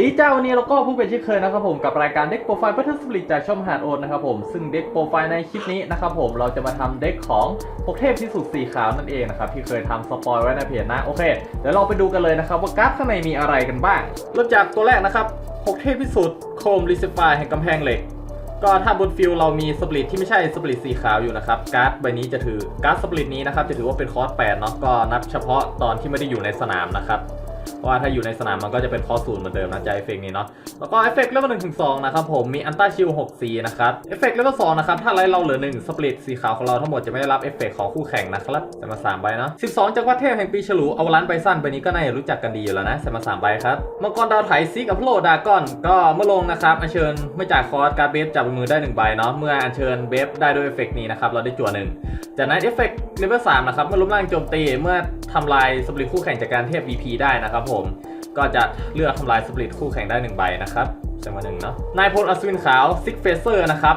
ดีจ้าวันนี้เราก็ผู้เป็นเช่นเคยนะครับผมกับรายการเด็กโปรไฟล์เพื่อทัศลิจากช่องหาดโอนนะครับผมซึ่งเด็กโปรไฟล์ในคลิปนี้นะครับผมเราจะมาทำเด็กของพวกเทพที่สุดสีขาวนั่นเองนะครับที่เคยทำสปอยไว้ในเพจนะโอเคเดี๋ยวเราไปดูกันเลยนะครับว่าการ์ดข้างในมีอะไรกันบ้าง เริ่มจากตัวแรกนะครับพวกเทพที่สุดโคมรีเซฟายแห่งกำแพงเหล็ก ก็ถ้าบนฟิลเรามีสปริตที่ไม่ใช่สปริตสีขาวอยู่นะครับการ์ดใบนี้จะถือการ์ดสปริตนี้นะครับจะถือว่าเป็นคอร์ส8เนาะก็นับเฉพาะตอนที่ไม่ได้อยู่ในสนามนะครับ เพราะว่าถ้าอยู่ในสนามมันก็จะเป็นคอสศูนย์เหมือนเดิมนะใจเอฟเฟกต์นี้เนาะแล้วก็เอฟเฟกต์เลเวลหนึ่งถึงสองนะครับผมมีอันต้าชิล6สีนะครับเอฟเฟกต์เลเวลสองนะครับถ้าไรเราเหลือหนึ่งสปริตสีขาวของเราทั้งหมดจะไม่ได้รับเอฟเฟกต์ของคู่แข่งนะครับจะมาสามใบเนาะ12จักรวรรดิเทพแห่งปีฉลูเอาล้านใบสั้นใบนี้ก็น่าจะรู้จักกันดีอยู่แล้วนะจะมาสามใบครับมังกรดาวไถซิกอัพโหลดดากอนก็เมื่อลงนะครับอัญเชิญไม่จ่ายคอร์สการเบฟจับมือได้หนึ่งใบเนาะเมื่ออัญเชิญเบฟได้ด้วยเอฟเฟกต์นี้นะครับเราได้จั่วหนึ่งจากนั้นเอฟเฟกต์เลเวล3นะครับเมื่อล้มล่างโจมตีเมื่อทำลายสปริตคู่แข่งจากการเทพ VP ได้นะครับผม ก็จะเลือกทำลายสปริตคู่แข่งได้1ใบนะครับจำมาหนึ่งเนาะนายพลอัศวินขาวซิกเฟเซอร์นะครับ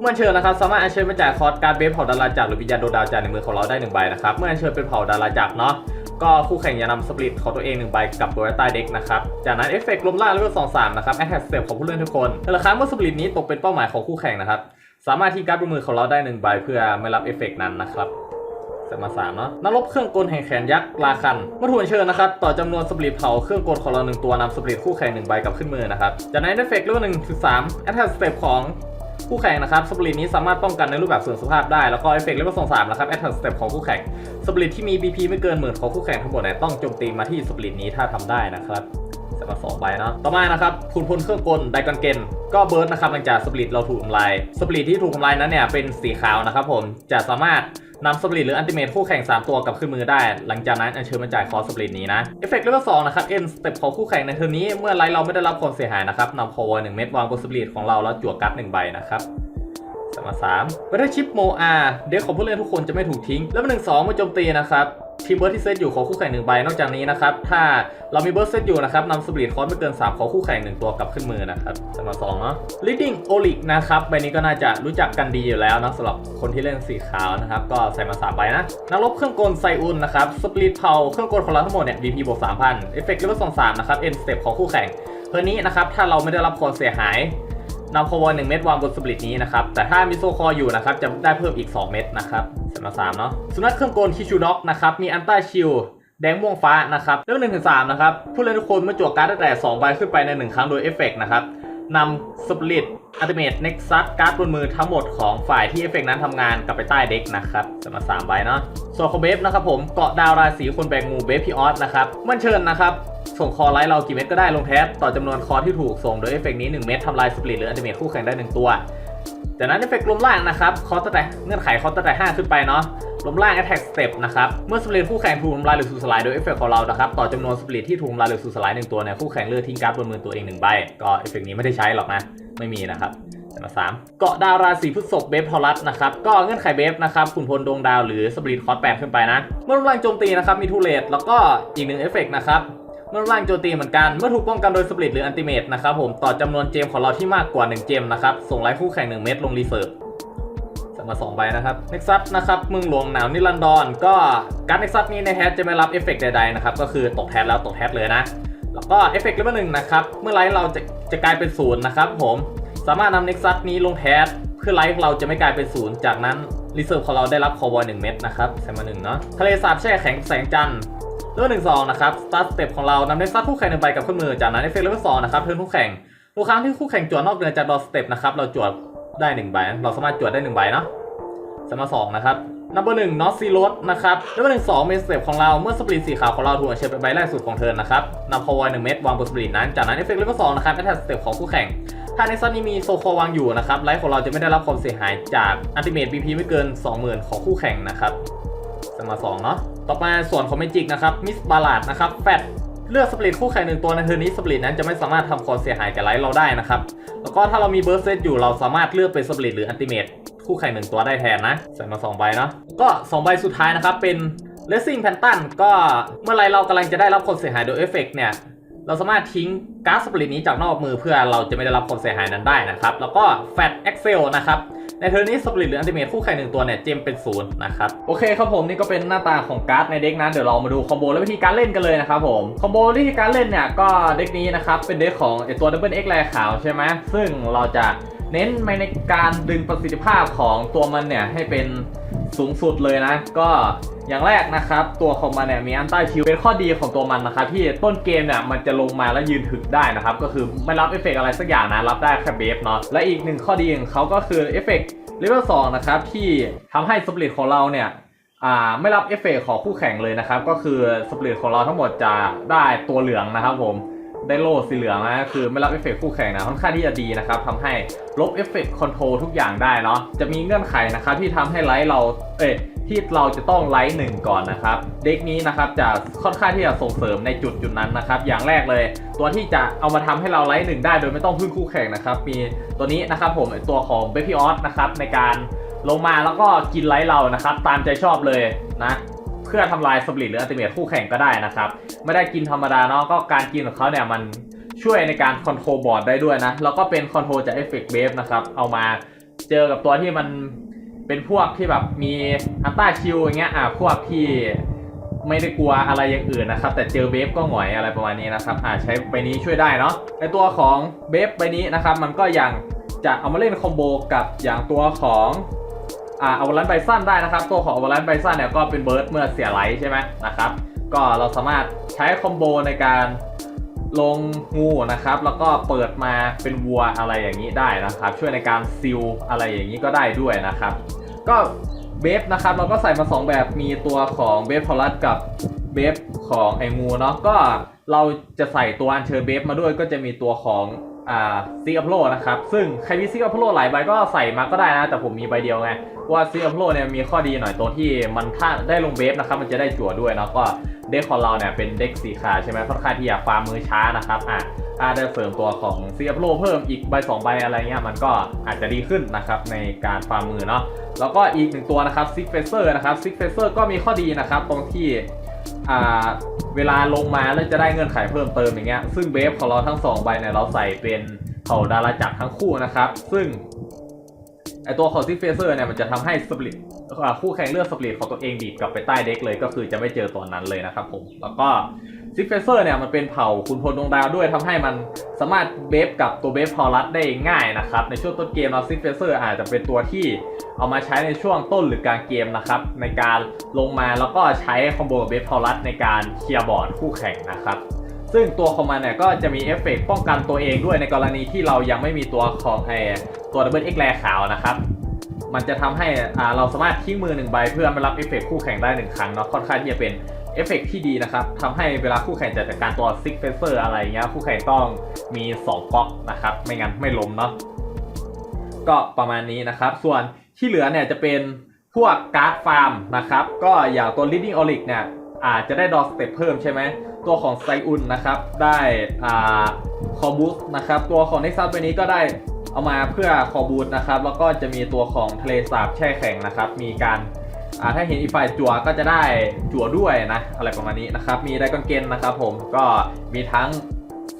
เมื่อเชิญนะครับสามารถอัญเชิญมาจากคอร์สการเบฟเผ่าดาราจักรหรือวิญญาณโดดาวจากรในมือของเราได้หนึ่งใบนะครับเมื่ออัญเชิญเป็นเผ่าดาราจักรเนาะก็คู่แข่งจะนำสปริตของตัวเองหนึ่งใบกลับตัวไว้ใต้เด็กนะครับ จากนั้นเอฟเฟกต์ลมล่าเลเวล2 3นะครับแอคแท็กเต็ปของผู้เล่นทุกคนแต่ละครั้งเมื่อสปริตนี้ตกเป็นเป้าหมายของคู่แข่งนะครับ สามารถที่การ์ดบนมือของเราได้หนึ่งใบเพื่อไม่รับเอฟเฟกต์นั้นนะครับ จะมาสามเนาะนักรบเครื่องกลแห่งแขนยักษ์ราคันเมื่อถูกอัญเชิญนะครับต่อจำนวนสปริตเผาเครื่องกลของเราหนึ่งตัวนำสปริตคู่แข่งหนึ่งใบกับขึ้นมือนะครับจากนั้นเอฟเฟกต์เลเวลหนึ่งถึงสามแอตแทสเตปของคู่แข่งนะครับสปริตนี้สามารถป้องกันในรูปแบบส่วนสภาพได้ แล้วก็เอฟเฟกต์เลเวลสองสามนะครับแอตแทสเตปของคู่แข่งสปริตที่มี BP ไม่เกินหมื่นของคู่แข่งทั้งหมดเนี่ยต้องโจมตีมาที่สปริตนี้ถ้าทำได้นะครับ จะมาสองใบเนาะต่อมานะครับขุนพลเครื่องกลไดกอนเกนก็เบิร์ดนะครับหลังจากสปริตเราถูกทำลายสปริตที่ถูกทำลายนั้นเนี่ยเป็นสีขาวนะครับผมจะสามารถนำสปริตหรืออันติเมทคู่แข่ง 3 ตัวกลับขึ้นมือได้ หลังจากนั้นอัญเชิญมาจ่ายคอสปริตนี้นะเอฟเฟกต์เลเวลสองนะครับเอ็นสเต็ปของคู่แข่งในเทอร์นี้เมื่อไลท์เราไม่ได้รับความเสียหายนะครับนำพอวหนึ่งเม็ดวางบนสปริตของเราแล้วจั่วการ์ดหนึ่งใบนะครับสามสามเวทชิปโมอาเด็กของผู้เล่นทุกคนจะไม่ถูกทิ้ง แล้วหนึ่งสองมื่อโจมตีนะครับ ทีมเบิร์ดที่เซตอยู่ขอคู่แข่งหนึ่งใบ นอกจากนี้นะครับ ถ้าเรามีเบิร์ดเซตอยู่นะครับนำสปริตคอร์สไม่เกิน 3 ขอคู่แข่งหนึ่งตัวกลับขึ้นมือนะครับสำหรับสองเนาะ leading o l i c นะครับใบนี้ก็น่าจะรู้จักกันดีอยู่แล้วนะสำหรับคนที่เล่นสีขาวนะครับ ก็ใส่มาสามใบนะ นักรบเครื่องกลไซอุนนะครับสปริตเผาเครื่องกลของเราทั้งหมดเนี่ย VP บวก3,000เอฟเฟกต์เลเวลสองสามนะครับ end step ของคู่แข่งเพอนี้นะครับถ้าเราไม่ได้รับความเสียหายนำโควอหนึ่งเม็ดวางบนสปริตนี้นะครับแต่ถ้ามีโซคออยู่นะครับจะได้เพิ่มอีก 2 เม็ดนะครับ สำหรับสามเนาะสุนัขเครื่องกลคิชูด็อกนะครับมีอันต้าชิลแดงม่วงฟ้านะครับเรื่องหนึ่งถึงสามนะครับผู้เล่นทุกคนเมื่อจั่วการ์ดตั้งแต่2ใบขึ้นไปใน1ครั้งโดยเอฟเฟกต์นะครับนำสปริตอัลติเมทเน็กซัสการ์ดบนมือทั้งหมดของฝ่ายที่เอฟเฟกต์นั้นทำงานกลับไปใต้เด็กนะครับสำหรับสามใบเนาะส่วนของเบฟนะครับผมเกาะดาวราศีคนแบกงูเบฟพีออสนะครับมันเชิญนะครับส่งคอไลท์เรากี่เม็ดก็ได้ลงแทสต่อจำนวนคอที่ถูกส่งโดยเอฟเฟกต์นี้ 1 เม็ดทำลายสปริตหรืออัติเมทคู่แข่งได้ 1 ตัว จากนั้นเอฟเฟกต์ลมล่างนะครับคอตั้งแต่เงื่อนไขคอตั้งแต่ 5 ขึ้นไปเนาะลมล่าง attack step นะครับ เมื่อสปริตคู่แข่งถูกทำลายหรือสูญสลายโดยเอฟเฟกต์ของเรานะครับ ต่อจำนวนสปริตที่ถูกทำลายหรือสูญสลายหนึ่งตัวเนี่ยคู่แข่งเลือกทิ้งการ์ดบนมือตัวเองหนึ่งใบ ก็เอฟเฟกต์นี้ไม่ได้ใช้หรอกนะ ไม่มีนะครับสำหรับสามเกาะดาวราศีพฤษภเบฟทอรัสนะครับ ก็เงื่อนไขเบฟนะครับขุนพลดวงดาวหรือสปริตคอร์สแปดขึ้นไปนะ เมื่อรุนแรงโจมตีนะครับมีทูเลตแล้วก็อีกหนึ่งเอฟเฟกต์นะครับ เมื่อรุนแรงโจมตีเหมือนกัน เมื่อถูกป้องกันโดยสปริตหรืออันติเมตนะครับผมต่อจำนวนเจมของเราที่มากกว่า 1 เจมนะครับ ส่งไลฟ์คู่แข่ง 1 เม็ดลงรีเซิร์ฟสั่งมา 2 ใบนะครับเน็กซัสนะครับเมืองหลวงหนาวนิรันดรก็การเน็กซัสนี้ในแฮชจะไม่รับเอฟเฟกต์ใดๆนะครับก็คือตกแทสแล้วตกแทสเลยนะ แล้วก็เอฟเฟกต์เลเวลหนึ่งนะครับเมื่อไลฟ์เราจะจะกลายเป็นศูนย์นะครับผมสามารถนำเน็กซัสนี้ลงแทสเพื่อไลฟ์เราจะไม่กลายเป็นศูนย์จากนั้นรีเซิร์ฟของเราได้รับคอวอยหนึ่งเม็ดนะครับใส่มาหนึ่งเนาะทะเลสาบแช่แข็งแสงจันทร์ เลเวลหนึ่งสองนะครับสตาร์สเต็ปของเรานำเน็กซัสคู่แข่งหนึ่งใบกับเครื่องมือจากนั้นเอฟเฟกต์เลเวลสองนะครับเทิร์นคู่แข่งทุกครั้งที่คู่แข่งจวดนอกเหนือจากดอสเต็ปนะครับเราจวดได้หนึ่งใบเราสามารถจวดได้หนึ่งใบเนาะสมาสองนะครับนัมเบอร์หนึ่งนอตซีโรสนะครับนัมเบอร์หนึ่งสองเป็นสเต็ปของเราเมื่อสปริตสีขาวของเราถูกเชิญเป็นใบแรกสุดของเทิร์นนะครับนำคอวอยหนึ่งเม็ดวางบนสปริตนั้นจากนั้นเอฟเฟกต์เลเวลสองนะครับแอทแทสเต็ปของคู่แข่ง ถ้าในซันนี้มีโซคอวางอยู่นะครับไลฟ์ของเราจะไม่ได้รับความเสียหายจากอัลติเมทบีพีไม่เกิน 20,000 ของคู่แข่งนะครับ สมาสองเนาะ ต่อมาส่วนของเมจิกนะครับ มิสบาลาดนะครับ แฟตเลือกสปริตคู่แข่งหนึ่งตัวในเทิร์นี้สปริตนั้นจะไม่สามารถทำความเสียหายแก่ไลฟ์เราได้นะครับ แล้วก็ถ้าเรามีเบิร์สเซตอยู่เราสามารถเลือกเป็นสปริตหรืออัลติเมทคู่แข่งหนึ่งตัวได้แทนนะ ใส่มา 2 ใบเนาะ ก็ 2 ใบสุดท้ายนะครับ เป็นเลสซิ่งแพนตันก็เมื่อไรเรากำลังจะได้รับความเสียหายโดยเอฟเฟกต์เนี่ย เราสามารถทิ้งก๊าซสปริตนี้จากนอกมือเพื่อเราจะไม่ได้รับความเสียหายนั้นได้นะครับ แล้วก็แฟตเอ็กเซลนะครับ ในเทอร์นี้สปริตหรืออันติเมทคู่แข่งหนึ่งตัวเนี่ยเจมเป็นศูนย์นะครับโอเคครับผมนี่ก็เป็นหน้าตาของการ์ดในเด็กนะเดี๋ยวเรามาดูคอมโบและวิธีการเล่นกันเลยนะครับผมคอมโบวิธีการเล่นเนี่ยก็เด็กนี้นะครับเป็นเด็กของไอตัวดับเบิลเอ็กแรขาวใช่ไหมซึ่งเราจะเน้นไปในการดึงประสิทธิภาพของตัวมันเนี่ยให้เป็น สูงสุดเลยนะ ก็อย่างแรกนะครับ ตัวของมันเนี่ยมีอันต้าชิลเป็นข้อดีของตัวมันนะครับที่ต้นเกมเนี่ยมันจะลงมาแล้วยืนถึกได้นะครับ ก็คือไม่รับเอฟเฟกต์อะไรสักอย่างนะรับได้แค่เบฟเนาะและอีกหนึ่งข้อดีของเขาก็คือเอฟเฟกต์เลเวลสองนะครับที่ทำให้สปริตของเราเนี่ยอ่าไม่รับเอฟเฟกต์ของคู่แข่งเลยนะครับ ก็คือสปริตของเราทั้งหมดจะได้ตัวเหลืองนะครับผม ได้โล่สีเหลืองนะคือไม่รับเอฟเฟกคู่แข่งนะค่อนข้างที่จะดีนะครับทำให้ลบเอฟเฟกต์คอนโทรลทุกอย่างได้เนาะจะมีเงื่อนไขนะครับที่ทำให้ไลท์เราเอ้ยที่เราจะต้องไลท์หนึ่งก่อนนะครับ เด็กนี้นะครับจะค่อนข้างที่จะส่งเสริมในจุดจุดนั้นนะครับ อย่างแรกเลย ตัวที่จะเอามาทำให้เราไลท์หนึ่งได้โดยไม่ต้องพึ่งคู่แข่งนะครับ มีตัวนี้นะครับผมตัวของเบพิออสนะครับในการลงมาแล้วก็กินไลท์เรานะครับ ตามใจชอบเลยนะ พื่อทำลายสปริตหรืออัลติเมทคู่แข่งก็ได้นะครับ ไม่ได้กินธรรมดาเนาะก็การกินของเขาเนี่ยมันช่วยในการคอนโทรลบอร์ดได้ด้วยนะ แล้วก็เป็นคอนโทรลจากเอฟเฟกต์เบฟนะครับเอามาเจอกับตัวที่มันเป็นพวกที่แบบมีอันต้าชิลอย่างเงี้ยอะพวกที่ไม่ได้กลัวอะไรอย่างอื่นนะครับ แต่เจอเบฟก็หงอยอะไรประมาณนี้นะครับอ่าใช้ใบนี้ช่วยได้เนาะในตัวของเบฟใบนี้นะครับ มันก็ยังจะเอามาเล่นคอมโบกับอย่างตัวของ อ่าอวลันไบซันได้นะครับ ตัวของอวลันไบซันเนี่ยก็เป็นเบิร์ดเมื่อเสียไลท์ใช่ไหมนะครับ ก็เราสามารถใช้คอมโบในการลงงูนะครับ แล้วก็เปิดมาเป็นวัวอะไรอย่างนี้ได้นะครับ ช่วยในการซิลอะไรอย่างนี้ก็ได้ด้วยนะครับ ก็เบฟนะครับเราก็ใส่มา 2 แบบมีตัวของเบฟพอลัสกับเบฟของไองูเนาะก็เราจะใส่ตัวอัญเชิญเบฟมาด้วยก็จะมีตัวของอ่าซีอัพโลนะครับ ซึ่งใครมีซีอัพโลหลายใบก็ใส่มาก็ได้นะ แต่ผมมีใบเดียวไง ว่าซีอัพโลเนี่ยมีข้อดีหน่อยตัวที่มันถ้าได้ลงเบฟนะครับมันจะได้จั่วด้วยนะก็เด็กของเราเนี่ยเป็นเด็กสีขาใช่ไหมค่อนข้างที่จะฟาร์มมือช้านะครับอะถ้าได้เสริมตัวของซีอัพโลเพิ่มอีกใบสองใบอะไรเงี้ยมันก็อาจจะดีขึ้นนะครับในการฟาร์มมือเนาะแล้วก็อีกหนึ่งตัวนะครับซิกเฟเซอร์นะครับซิกเฟเซอร์ก็มีข้อดีนะครับตรงที่อ่าเวลาลงมาแล้วจะได้เงื่อนไขเพิ่มเติมอย่างเงี้ยซึ่งเบฟของเราทั้งสองใบเนี่ยเราใส่เป็นเผ่าดาราจักรทั้งคู่นะครับซึ่ง ไอตัวของซิกเฟเซอร์เนี่ยมันจะทำให้สปริตคู่แข่งเลือดสปริตของตัวเองดีดกลับไปใต้เด็กเลยก็คือจะไม่เจอตัวนั้นเลยนะครับผม แล้วก็ซิกเฟเซอร์เนี่ยมันเป็นเผ่าคุณพลดวงดาวด้วยทำให้มันสามารถเบฟกับตัวเบฟพอลัสได้ง่ายนะครับ ในช่วงต้นเกมเราซิกเฟเซอร์อาจจะเป็นตัวที่เอามาใช้ในช่วงต้นหรือกลางเกมนะครับ ในการลงมาแล้วก็ใช้คอมโบกับเบฟพอลัสในการเคลียร์บอร์ดคู่แข่งนะครับ ซึ่งตัวของมันเนี่ยก็จะมีเอฟเฟกต์ป้องกันตัวเองด้วยในกรณีที่เรายังไม่มีตัวของไอตัวดับเบิลเอ็กแรขาวนะครับ มันจะทำให้เราสามารถทิ้งมือหนึ่งใบเพื่อไม่รับเอฟเฟกต์คู่แข่งได้หนึ่งครั้งเนาะค่อนข้างที่จะเป็นเอฟเฟกต์ที่ดีนะครับทำให้เวลาคู่แข่งจะจัดการตัวซิกเฟเซอร์อะไรเงี้ยคู่แข่งต้องมี2ก๊อกนะครับ ไม่งั้นไม่ล้มเนาะก็ประมาณนี้นะครับ ส่วนที่เหลือเนี่ยจะเป็นพวกการ์ดฟาร์มนะครับ ก็อย่างตัว Leading o l i c เนี่ย อาจจะได้ดอสเต็ปเพิ่มใช่ไหมตัวของไซอุนนะครับได้อ่าคอบูสนะครับตัวของเน็กซัสไปนี้ก็ได้เอามาเพื่อคอบูสนะครับแล้วก็จะมีตัวของทะเลสาบแช่แข็งนะครับมีการอ่าถ้าเห็นอีกฝ่ายจั่วก็จะได้จั่วด้วยนะอะไรประมาณนี้นะครับมีไดกอนเกนนะครับผมก็มีทั้ง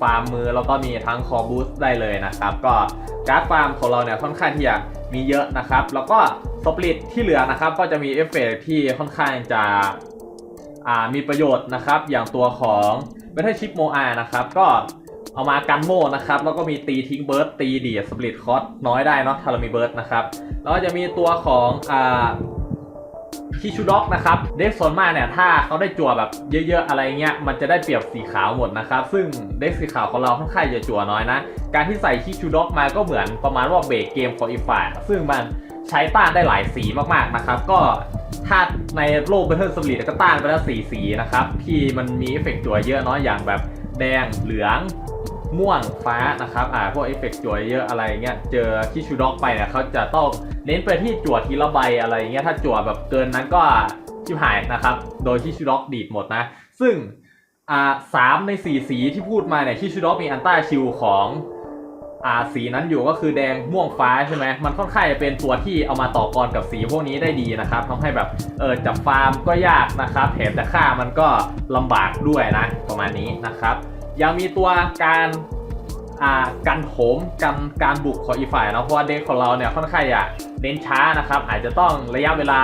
ฟาร์มมือแล้วก็มีทั้งคอบูสต์ได้เลยนะครับก็การ์ดฟาร์มของเราเนี่ยค่อนข้างที่จะมีเยอะนะครับ แล้วก็สปริตที่เหลือนะครับก็จะมีเอฟเฟกต์ที่ค่อนข้างจะ มีประโยชน์นะครับ อย่างตัวของเ a ท t ชิปโมอานะครับ ก็เอามากันโมนะครับ แล้วก็มีตีทิ้งเบิร์ดตีดีสปริตคอสน้อยได้เนาะถ้าเรามีเบิร์ดนะครับแล้วก็จะมีตัวของอ่าคิชูด็อกนะครับเด็กส่วนมากเนี่ยถ้าเขาได้จั่วแบบเยอะๆอะไรเงี้ยมันจะได้เปรียบสีขาวหมดนะครับซึ่งเด็กสีขาวของเราค่อนข้างจะจั่วน้อยนะ การที่ใส่คิชูด็อกมาก็เหมือนประมาณว่าเบรกเกมของอีกฝ่ายซึ่งมัน ใช้ต้านได้หลายสีมากๆนะครับ ก็ถ้าในโลกเบเทอร์สปริตก็ต้านไปแล้วสีสีนะครับ ที่มันมีเอฟเฟกต์จั่วเยอะเนาะอย่างแบบแดงเหลืองม่วงฟ้านะครับอ่าพวกเอฟเฟกต์จั่วเยอะอะไรเงี้ยเจอคิชูด็อกไปเนี่ยเขาจะต้องเน้นไปที่จั่วทีละใบอะไรเงี้ยถ้าจั่วแบบเกินนั้นก็ชิบหายนะครับ โดยคิชูด็อกดีดหมดนะ ซึ่งอ่าสามในสี่สีที่พูดมาเนี่ยคิชูด็อกมีอันต้าชิลของ อ่าสีนั้นอยู่ก็คือแดงม่วงฟ้าใช่ไหมมันค่อนข้างจะเป็นตัวที่เอามาต่อกรกับสีพวกนี้ได้ดีนะครับทำให้แบบเออจับฟาร์มก็ยากนะครับแถมจะฆ่ามันก็ลำบากด้วยนะประมาณนี้นะครับ ยังมีตัวการการโถมกันการบุกของอีฝ่ายนะเพราะว่าเด็กของเราเนี่ยค่อนข้างจะเน้นช้านะครับ อาจจะต้องระยะเวลา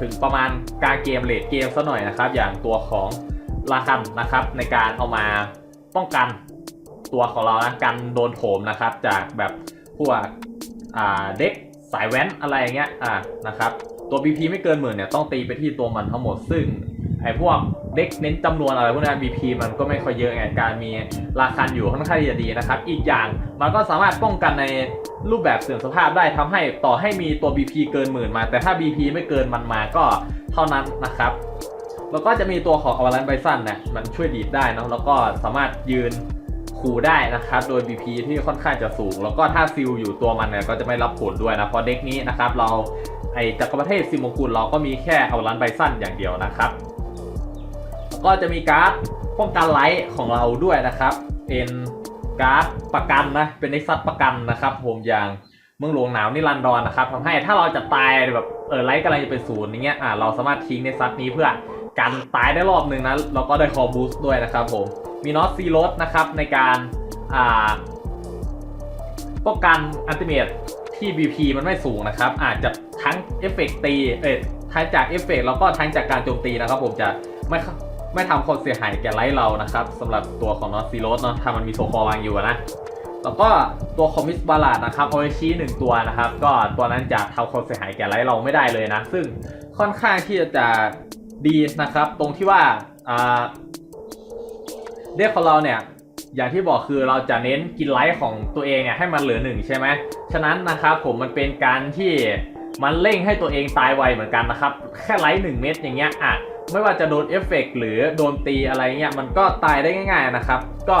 ถึงประมาณกางเกมเลดเกมซะหน่อยนะครับ อย่างตัวของลาคันนะครับ ในการเอามาป้องกัน ตัวของเรานะกันโดนโถมนะครับ จากแบบพวกอ่าเด็กสายแว้นอะไรอย่างเงี้ยอ่านะครับตัว BP ไม่เกินหมื่นเนี่ยต้องตีไปที่ตัวมันทั้งหมดซึ่งไอ้พวกเด็กเน้นจำนวนอะไรพวกนั้น BP มันก็ไม่ค่อยเยอะไงการมีราคาอยู่ค่อนข้างที่จะดีนะครับ อีกอย่างมันก็สามารถป้องกันในรูปแบบเสื่อมสภาพได้ทำให้ต่อให้มีตัว BP เกินหมื่นมา แต่ถ้า BP ไม่เกินมันมาก็เท่านั้นนะครับ แล้วก็จะมีตัวของอวารันไบซันเนี่ยมันช่วยดีดได้นะแล้วก็สามารถยืนูได้นะครับ โดย BP ที่ค่อนข้างจะสูง แล้วก็ถ้าซิลอยู่ตัวมันเนี่ยก็จะไม่รับผลด้วยนะเพราะเด็กนี้นะครับเราไอจักรประเทศซิมงกุลเราก็มีแค่เอารันไบซันอย่างเดียวนะครับ ก็จะมีการ์ดป้องกันไลท์ของเราด้วยนะครับ เป็นการ์ดประกันนะเป็นนิสัตประกันนะครับผมอย่างเมืองหลวงหนาวนิรันดรนะครับทำให้ถ้าเราจะตายแบบเออไลท์กำลังจะเป็นศูนย์อย่างเงี้ยอ่าเราสามารถทิ้งในซัตนี้เพื่อกันตายได้รอบหนึ่งนะเราก็ได้คอบูสต์ด้วยนะครับผม มีนอตซีโรสนะครับในการป้องกันอันติเมตที่ BP มันไม่สูงนะครับ อาจจะทั้งเอฟเฟกต์ตีเออทั้งจากเอฟเฟกต์แล้วก็ทั้งจากการโจมตีนะครับ ผมจะไม่ไม่ทำความเสียหายแก่ไลท์เรานะครับสำหรับตัวของนอตซีโรสเนาะถ้ามันมีโซคอวางอยู่นะแล้วก็ตัวคอมมิสบาลาดนะครับเอาไว้ชี้หนึ่งตัวนะครับ ก็ตัวนั้นจะทำความเสียหายแก่ไลท์เราไม่ได้เลยนะ ซึ่งค่อนข้างที่จะดีนะครับ ตรงที่ว่าอ่า เรียกของเราเนี่ยอย่างที่บอกคือเราจะเน้นกินไลท์ของตัวเองเนี่ยให้มันเหลือหนึ่งใช่ไหมฉะนั้นนะครับผมมันเป็นการที่มันเร่งให้ตัวเองตายไวเหมือนกันนะครับ แค่ไลท์หนึ่งเม็ดอย่างเงี้ยอะไม่ว่าจะโดนเอฟเฟกต์หรือโดนตีอะไรเงี้ยมันก็ตายได้ง่าย ๆนะครับ ก็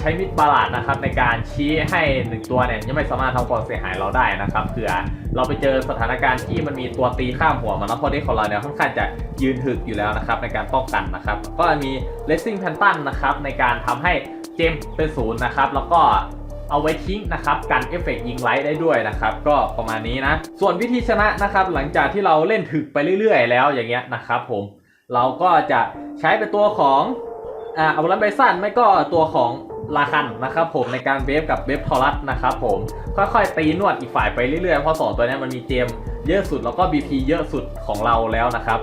ใช้มิดบาลาดนะครับในการชี้ให้หนึ่งตัวเนี่ยยังไม่สามารถทำความเสียหายเราได้นะครับเผื่อเราไปเจอสถานการณ์ที่มันมีตัวตีข้ามหัวมันแล้วเพราะเด็กของเราเนี่ยค่อนข้างจะยืนถึกอยู่แล้วนะครับในการป้องกันนะครับ ก็มีเลสซิ่งแพนตันนะครับในการทำให้เจมเป็นศูนย์นะครับแล้วก็เอาไว้ทิ้งนะครับกันเอฟเฟกต์ยิงไลท์ได้ด้วยนะครับก็ประมาณนี้นะ ส่วนวิธีชนะนะครับหลังจากที่เราเล่นถึกไปเรื่อย ๆ แล้วอย่างเงี้ยนะครับผมเราก็จะใช้เป็นตัวของ อ่าเอาลันไบซันไม่ก็ตัวของลาคันนะครับผมในการเวฟกับเวฟทอรัสนะครับผมค่อยๆตีนวดอีกฝ่ายไปเรื่อยๆเพราะสองตัวนี้มันมีเจมเยอะสุดแล้วก็ BP เยอะสุดของเราแล้วนะครับ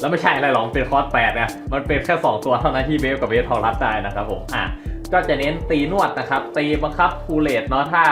แล้วไม่ใช่อะไรหรอกเป็นคอร์สแปดนะมันเป็นแค่ 2 ตัวเท่านั้นที่เวฟกับเวฟทอรัสได้นะครับผมอะก็จะเน้นตีนวดนะครับ ตีบังคับคูเลตเนาะถ้า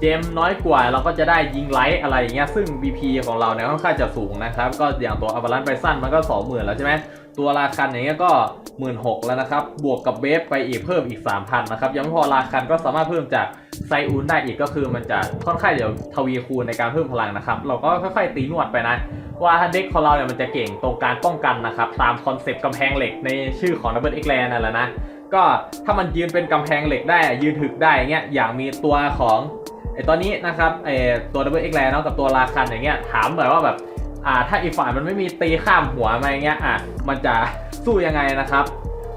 เจมน้อยกว่าเราก็จะได้ยิงไลท์อะไรอย่างเงี้ยซึ่ง BP ของเราเนี่ยค่อนข้างจะสูงนะครับ ก็อย่างตัวอ v a ลันไปสั้นมันก็ 20,000 แล้วใช่ไหม ตัวราคันอย่างเงี้ยก็16,000แล้วนะครับ บวกกับเบฟไปอีกเพิ่มอีก 3,000 นะครับ ยังไม่พอราคันก็สามารถเพิ่มจากไซอูนได้อีกก็คือมันจะค่อนข้างเดี๋ยวทวีคูณในการเพิ่มพลังนะครับ เราก็ค่อยๆตีนวดไปนะ ว่าเด็กของเราเนี่ยมันจะเก่งตรงการป้องกันนะครับ ตามคอนเซปต์กำแพงเหล็กในชื่อของ Double X Land นั่นแหละนะก็ถ้ามันยืนเป็นกำแพงเหล็กได้ยืนถึกได้อย่างเงี้ยอย่างมีตัวของไอตอนนี้นะครับไอตัว Double X Land เนาะกับตัวราคันอย่างเงี้ยถามหน่อยว่าแบบ อ่าถ้าอีกฝ่ายมันไม่มีตีข้ามหัวมาอย่างเงี้ยอะมันจะสู้ยังไงนะครับ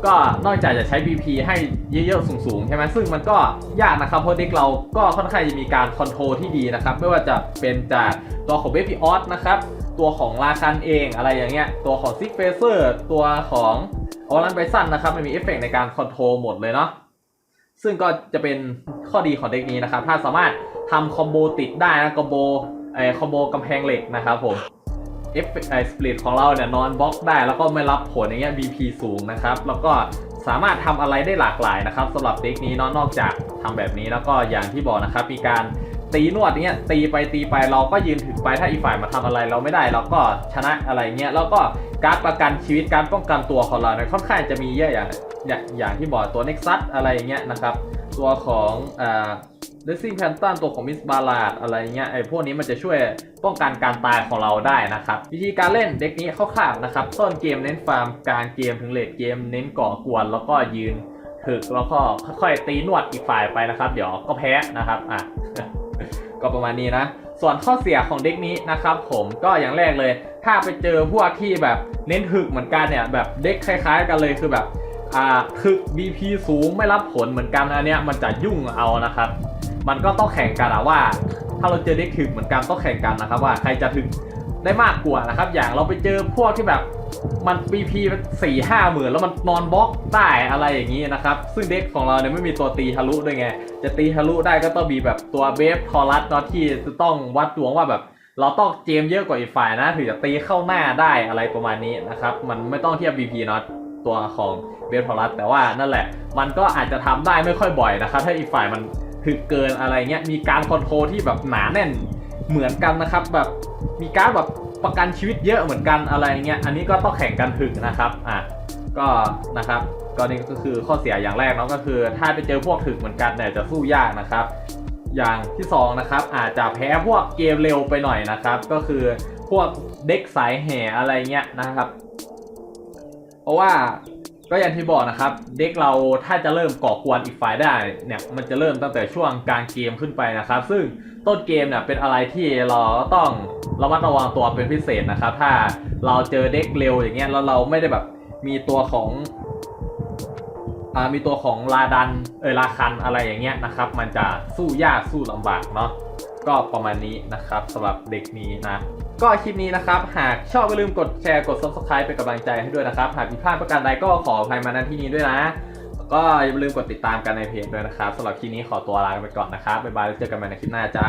ก็นอกจากจะใช้ BP ให้เยอะๆสูงๆใช่ไหมซึ่งมันก็ยากนะครับเพราะเด็กเราก็ค่อนข้างจะมีการคอนโทรลที่ดีนะครับไม่ว่าจะเป็นจากตัวของเบบี้ออสนะครับตัวของราคันเองอะไรอย่างเงี้ยตัวของซิกเฟเซอร์ตัวของออรันไบซันนะครับมันมีเอฟเฟกต์ในการคอนโทรลหมดเลยเนาะซึ่งก็จะเป็นข้อดีของเด็กนี้นะครับถ้าสามารถทำคอมโบติดได้นะคอมโบไอคอมโบกำแพงเหล็กนะครับผม เอฟไอสปริตของเราเนี่ยนอนบล็อกได้ แล้วก็ไม่รับผลอย่างเงี้ย BP สูงนะครับ แล้วก็สามารถทำอะไรได้หลากหลายนะครับสำหรับเด็กนี้เนาะนอกจากทำแบบนี้แล้วก็อย่างที่บอกนะครับ มีการตีนวดเงี้ยตีไปตีไปเราก็ยืนถึงไปถ้าอีฝ่ายมาทำอะไรเราไม่ได้เราก็ชนะอะไรเงี้ยแล้วก็การประกันชีวิตการป้องกันตัวของเราเนี่ยค่อนข้างจะมีเยอะอย่างอย่างที่บอกตัว Nexus อะไรเงี้ยนะครับ ตัวของอ่า เดซิ่งแพนตันตัวของมิสบาลาดอะไรเงี้ยไอ้พวกนี้มันจะช่วยป้องกันการตายของเราได้นะครับ วิธีการเล่นเด็กนี้คร่าวๆนะครับต้นเกมเน้นฟาร์มกางเกมถึงเลดเกม เน้นก่อกวนแล้วก็ยืนถึกแล้วก็ค่อยๆตีนวดอีกฝ่ายไปนะครับ เดี๋ยวก็แพ้นะครับอะก็ประมาณนี้นะ ส่วนข้อเสียของเด็กนี้นะครับผมก็อย่างแรกเลย ถ้าไปเจอพวกที่แบบเน้นถึกเหมือนกันเนี่ยแบบเด็กคล้าย ๆ กันเลยคือแบบอ่าถึก BP สูงไม่รับผลเหมือนกันอันเนี้ยมันจะยุ่งเอานะครับ มันก็ต้องแข่งกันอะว่า ถ้าเราเจอเด็กถึกเหมือนกันต้องแข่งกันนะครับ ว่าใครจะถึกได้มากกว่านะครับ อย่างเราไปเจอพวกที่แบบมัน BP สี่ห้าหมื่นแล้วมันนอนบล็อกได้อะไรอย่างนี้นะครับ ซึ่งเด็กของเราเนี่ยไม่มีตัวตีทะลุด้วยไง จะตีทะลุได้ก็ต้องมีแบบตัวเบฟทอรัสเนาะที่จะต้องวัดดวงว่าแบบ เราต้องเจมเยอะกว่าอีกฝ่ายนะถึงจะตีเข้าหน้าได้อะไรประมาณนี้นะครับ มันไม่ต้องเทียบ BP เนาะตัวของเบฟทอรัสแต่ว่านั่นแหละ มันก็อาจจะทำได้ไม่ค่อยบ่อยนะครับ ถ้าอีกฝ่ายมัน ถึกเกินอะไรเงี้ยมีการคอนโทรลที่แบบหนาแน่นเหมือนกันนะครับ แบบมีการแบบประกันชีวิตเยอะเหมือนกันอะไรเงี้ยอันนี้ก็ต้องแข่งกันถึกนะครับอะก็นะครับก็นี่ก็คือข้อเสียอย่างแรกเนาะก็คือ ถ้าไปเจอพวกถึกเหมือนกันเนี่ยจะสู้ยากนะครับ อย่างที่สองนะครับอาจจะแพ้พวกเกมเร็วไปหน่อยนะครับ ก็คือพวกเด็กสายแห่อะไรเงี้ยนะครับ เพราะว่า ก็อย่างที่บอกนะครับ เด็กเราถ้าจะเริ่มก่อกวนอีกฝ่ายได้เนี่ยมันจะเริ่มตั้งแต่ช่วงกลางเกมขึ้นไปนะครับ ซึ่งต้นเกมเนี่ยเป็นอะไรที่เราต้องระมัดระวังตัวเป็นพิเศษนะครับ ถ้าเราเจอเด็กเร็วอย่างเงี้ยแล้วเราไม่ได้แบบมีตัวของอ่ามีตัวของลาดันเออลาคันอะไรอย่างเงี้ยนะครับ มันจะสู้ยากสู้ลำบากเนาะก็ประมาณนี้นะครับสำหรับเด็กนี้นะ ก็คลิปนี้นะครับ หากชอบอย่าลืมกดแชร์กด subscribe เป็นกำลังใจให้ด้วยนะครับ หากผิดพลาดประการใดก็ขออภัยมาณที่นี้ด้วยนะ ก็อย่าลืมกดติดตามกันในเพจด้วยนะครับสำหรับคลิปนี้ขอตัวลาไปก่อนนะครับบ๊ายบายแล้วเจอกันใหม่ในคลิปหน้าจ้า